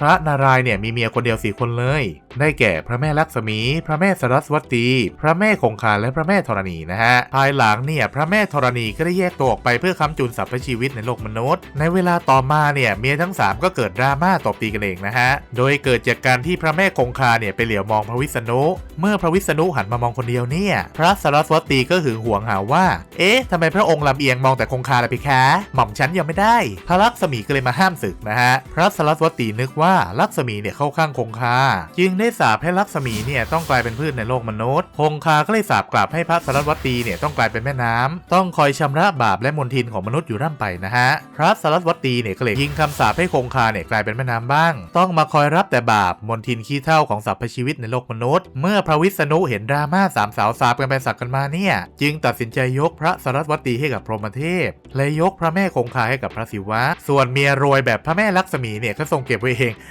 พระนารายณ์เนี่ยมีเมียคนเดียวสี่คนเลย ได้แก่พระแม่ลักษมี พระแม่สรัสวตี พระแม่คงคาและพระแม่ธรณีนะฮะ ภายหลังเนี่ยพระแม่ธรณีก็ได้แยกตัวออกไปเพื่อค้ำจุนสรรพชีวิตในโลกมนุษย์ ในเวลาต่อมาเนี่ยเมียทั้งสามก็เกิดดราม่าตบตีกันเองนะฮะ โดยเกิดจากการที่พระแม่คงคาเนี่ยไปเหลียวมองพระวิษณุ เมื่อพระวิษณุหันมามองคนเดียวเนี่ย พระสรัสวตีก็หึงหวงหาว่า เอ๊ะทำไมพระองค์ลำเอียงมองแต่คงคาละพี่คะหม่อมฉันยังไม่ได้ พระลักษมีก็เลยมาห้ามศึกนะฮะ พระสรัสวตีนึกว่าลักษมีเนี่ยเข้าข้างคงคา จึงได้สาปให้ลักษมีเนี่ยต้องกลายเป็นพืชในโลกมนุษย์ คงคาก็เลยสาปกลับให้พระสรัสวตีเนี่ยต้องกลายเป็นแม่น้ำต้องคอยชำระบาปและมลทินของมนุษย์อยู่ร่ำไปนะฮะ พระสรัสวตีเนี่ยก็เลยยิงคำสาปให้คงคาเนี่ยกลายเป็นแม่น้ำบ้าง ต้องมาคอยรับแต่บาปมลทินขี้เท่าของสรรพชีวิตในโลกมนุษย์ เมื่อพระวิษณุเห็นดราม่าสามสาวสาบกันไปสักกันมาเนี่ยจึงตัดสินใจยกพระสรัสวตีให้กับพรหมเทพ และยกพระแม่คงคาให้กับพระศิวะ ส่วนเมียรวยแบบพระแม่ลักษมีเนี่ยก็ทรงเก็บไว้เอง